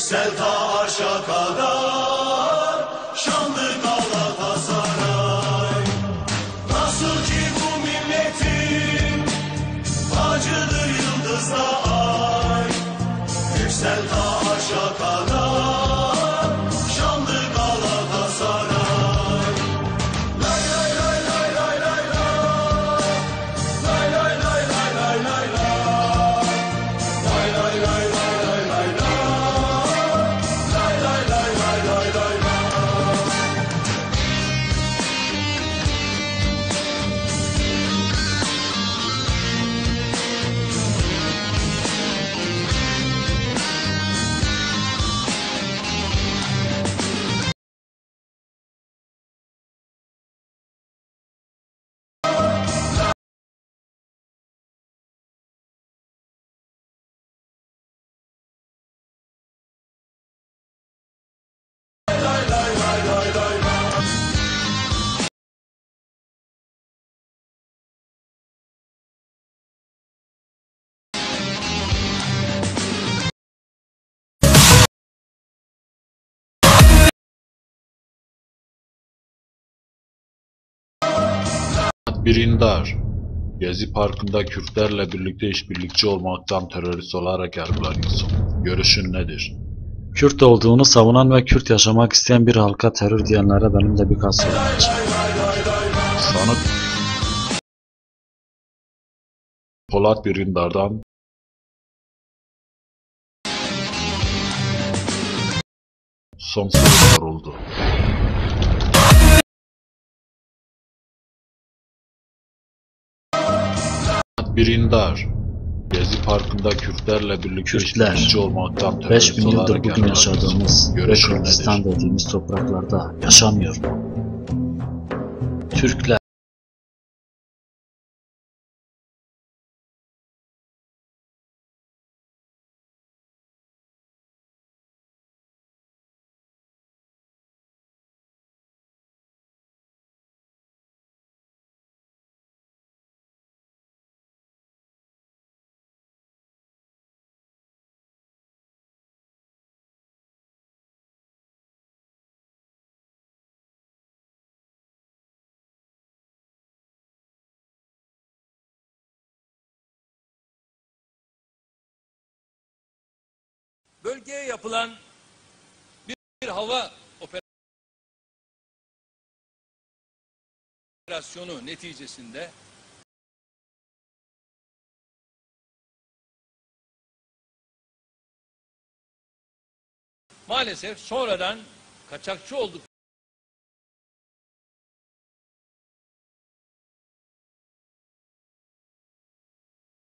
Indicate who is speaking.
Speaker 1: Yüksel ta arşa kadar
Speaker 2: Birindar, Gezi Parkı'nda Kürtlerle birlikte işbirlikçi olmaktan terörist olarak yargılanıyorsun. Görüşün nedir?
Speaker 3: Kürt olduğunu savunan ve Kürt yaşamak isteyen bir halka terör diyenlere benim de birkaç sorum var.
Speaker 2: Sanık Polat Birindar'dan son soru soruldu. Birindar, Gezi Parkı'nda Kürtlerle birlikte
Speaker 3: Kürtler,
Speaker 2: olmaktan terörist
Speaker 3: 5000 yıldır bugün yaşadığımız ve Kürdistan dediğimiz topraklarda yaşamıyor. Türkler
Speaker 4: bölgeye yapılan bir, bir hava operasyonu neticesinde maalesef sonradan kaçakçı olduk